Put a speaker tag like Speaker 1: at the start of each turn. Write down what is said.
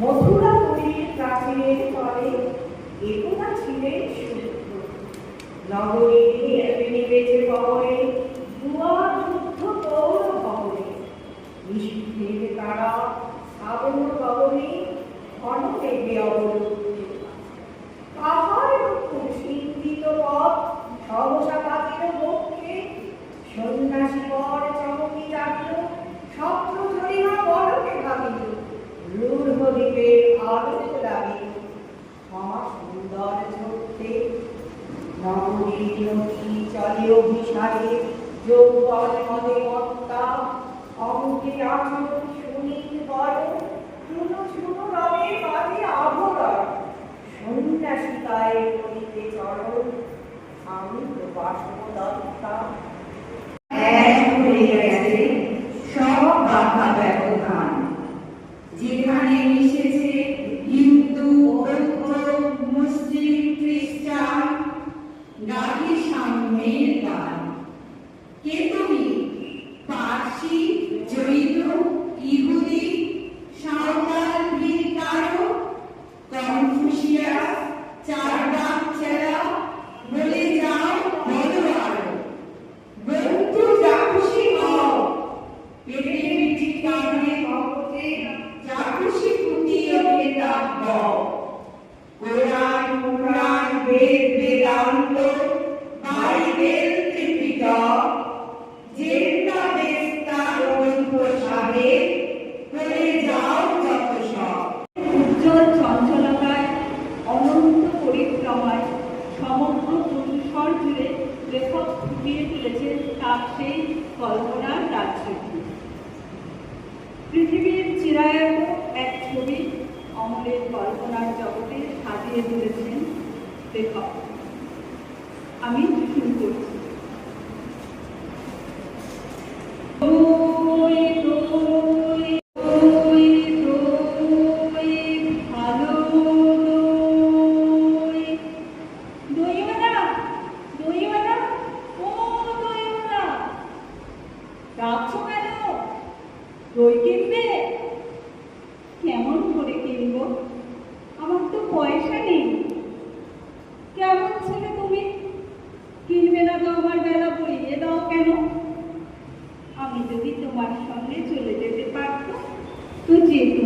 Speaker 1: মথুরা পুরীর প্রাচীরের তলে একথা ছিলেন সূত্র নগরী নিবেছে কবরে দুয়ার যুদ্ধ পৌর ভবনে নিষিদ্ধের তারা শ্রাবণ কবরে ঘন পথ, সহসা কাতির পক্ষে সন্ন্যাসী পর চমকি বড়কে ভাবিল রূঢ় দ্বীপের আলোক দাবি ক্ষমা সুন্দর ছোট্টে নগরীর নদী চলে অভিসারে। যৌবন মদে মত্তা। অঙ্কে আচরণ সুনীল বড় চুনো চুনো রবে, বাজে আভরণ সন্ন্যাসিকায় করিতে চরণ আমি তো বাসমদত্তা
Speaker 2: गाठी शाम में दाल केतुली पारसी কল্পনার রাজ্যটি পৃথিবীর চিরায়ত এক ছবি অমলের কল্পনার জগতে সাজিয়ে তুলেছেন লেখক। আমি শুরু করছি। ডাকছো কেন? দই কিনবে? কেমন করে কিনবো? আমার তো পয়সা নেই। কেমন ছেলে তুমি কিনবে না তো আমার বেলা পড়িয়ে দাও কেন আমি যদি তোমার সঙ্গে চলে যেতে পারত তো যেত